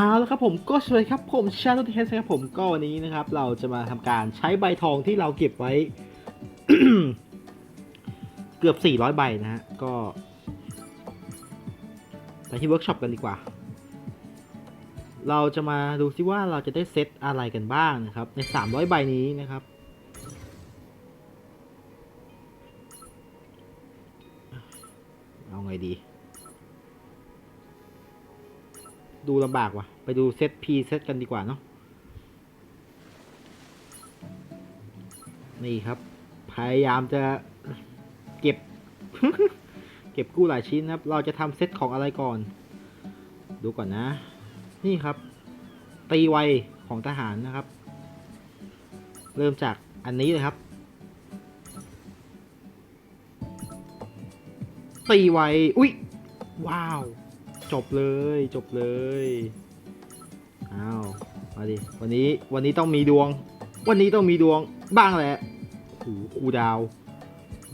เอาละครับผมก็สวัสดีครับผมชาโตเทสครับผมก็วันนี้นะครับ เราจะมาทำการใช้ใบทองที่เราเก็บไว้ เกือบ 400 ใบนะฮะ ก็ ไปที่เวิร์กช็อปกันดีกว่า เราจะมาดูซิว่าเราจะได้เซตอะไรกันบ้างนะครับ ใน 300 ใบนี้นะครับเอาไงดี ดูลำบากว่ะ ไปดูเซต P เซตกันดีกว่าเนาะ นี่ครับ พยายามจะเก็บ เก็บกู้หลายชิ้นนะครับ เราจะทำเซตของอะไรก่อน ดูก่อนนะ นี่ครับ ตีไวของทหารนะครับ เริ่มจากอันนี้เลยครับ ตีไว อุ๊ย ว้าว จบเลยจบเลยอ้าวมาดิวันนี้วันนี้ต้องมีดวง วันนี้ต้องมีดวงบ้างแหละโอ้โหคูดาว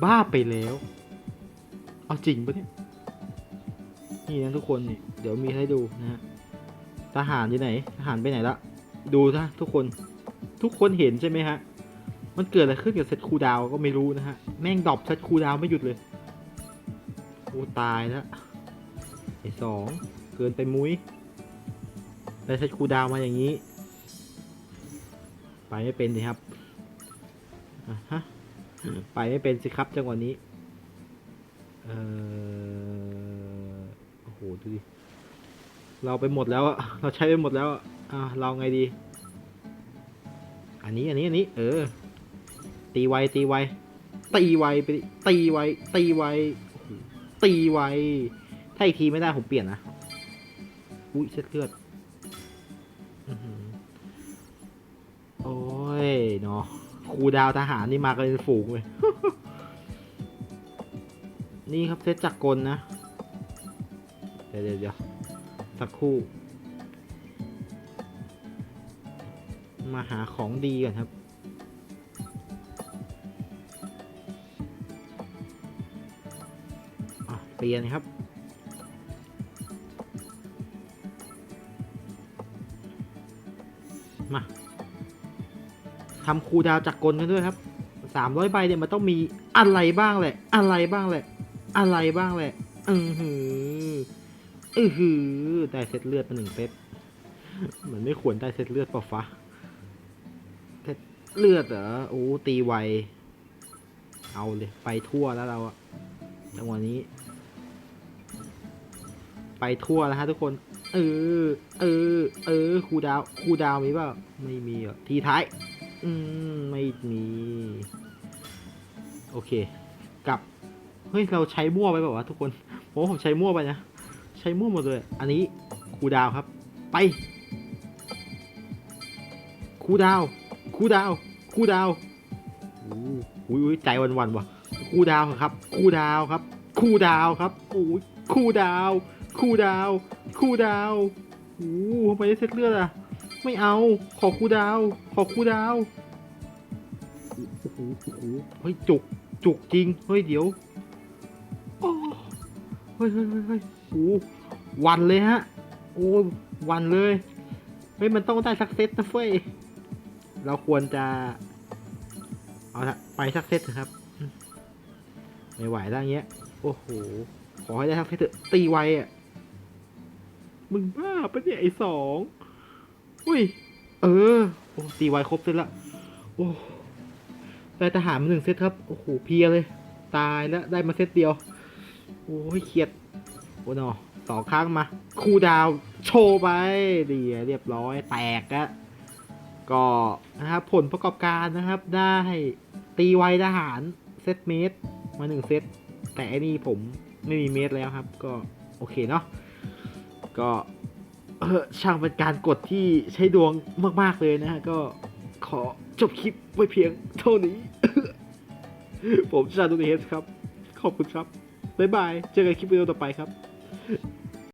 บ้าไปแล้ว เอาจริงปะเนี่ยนี่นะทุกคนนี่เดี๋ยวมีให้ดูนะฮะทหารที่ไหนทหารไปไหนละดูนะทุกคนทุกคนเห็นใช่ไหมฮะมันเกิดอะไรขึ้นกับเซตคูดาวก็ไม่รู้นะฮะแม่งดรอปเซตคูดาวไม่หยุดเลยโอ้ตายแล้ว สองเกินไปมุ้ยได้ใช้คูดาวมาอย่างนี้ ไปไม่เป็นสิครับฮะไปไม่เป็นสิครับจังหวะนี้ เออโอ้โหดูดิ เราไปหมดแล้วอะเราใช้ไปหมดแล้วอะเราไงดี อันนี้อันนี้อันนี้ เออ ตีไวตีไวตีไวไปตีไวตีไวตีไว ถ้าอีกทีไม่ได้ผมเปลี่ยนนะ อุ้ยเช็ดเลือดอื้อหือโอ้ยเนาะครูดาวทหารนี่มากันเป็นฝูงเลย นี่ครับเซตจักรกลนะ เดี๋ยวเดี๋ยวเดี๋ยวสักครู่ มาหาของดีก่อนครับเปลี่ยนครับ มาทำคูดาวจากกลกันด้วยครับสามร้อยใบเนี่ยมันต้องมีอะไรบ้างแหละ อะไรบ้างแหละ อะไรบ้างแหละ อือหืออือหือได้เซตเลือดมาหนึ่งเซตเหมือนไม่ควรได้เซตเลือดเปล่าฟ้าเซตเลือดเหรอโอ้ตีไว เอาเลย ไปทั่วแล้วเราอะจังหวะนี้ ไปทั่วแล้วฮะทุกคน เออ เออ เออครูดาวครูดาวมีเปล่าไม่มีอะทีท้าย อืม ไม่มี โอเค กลับ เฮ้ย เราใช้มั่วไปเปล่าวะทุกคนผมว่าผมใช้มั่วไปนะ ใช้มั่วหมดเลย อันนี้ครูดาวครับ ไปครูดาวครูดาวครูดาวอู้หูอุ้ยใจวันวันๆว่ะครูดาวครับครูดาวครับครูดาวครับอู้ยครูดาว คู่ดาว คู่ดาวโอ้โหทำไมได้เซตเลือดอะ ไม่เอา ขอคู่ดาว ขอคู่ดาวโอ้โหโอ้โหเฮ้ยจุก จุกจริง เฮ้ยเดี๋ยวโอ้เฮ้ยเฮ้ยเฮ้ยโอ้วันเลยฮะ โอ้ยวันเลย เฮ้ย มันต้องได้สักเซตนะเฟ้ย เราควรจะ เอาละไปสักเซตเถอะครับ ไม่ไหวแล้วอย่างเงี้ย โอ้โห ขอให้ได้ทักเซตเถอะตีไวอะ มึงบ้าปะเนี่ยไอ้สองอุ้ย เออ โอ้ตีไวครบเซตละ โอ้ได้ทหารมาหนึ่งเซตครับ โอ้โห เพียเลย ตายแล้ว ได้มาเซตเดียว โอ้ยเครียด โอ้เนอสองครั้งมา คูดาว โชว์ไปดีเรียบร้อย แตกอะก็นะครับ ผลประกอบการนะครับ ได้ตีไวทหารเซตเมตร มาหนึ่งเซต แต่อันนี้ผมไม่มีเมตรแล้วครับ ก็โอเคเนาะ ก็ช่างเป็นการกดที่ใช้ดวงมาก ๆ เลยนะฮะ ก็ขอจบคลิปไว้เพียงเท่านี้ ผมชาดูเฮสครับ ขอบคุณครับ บ๊ายบาย เจอกันคลิปวิดีโอต่อไปครับ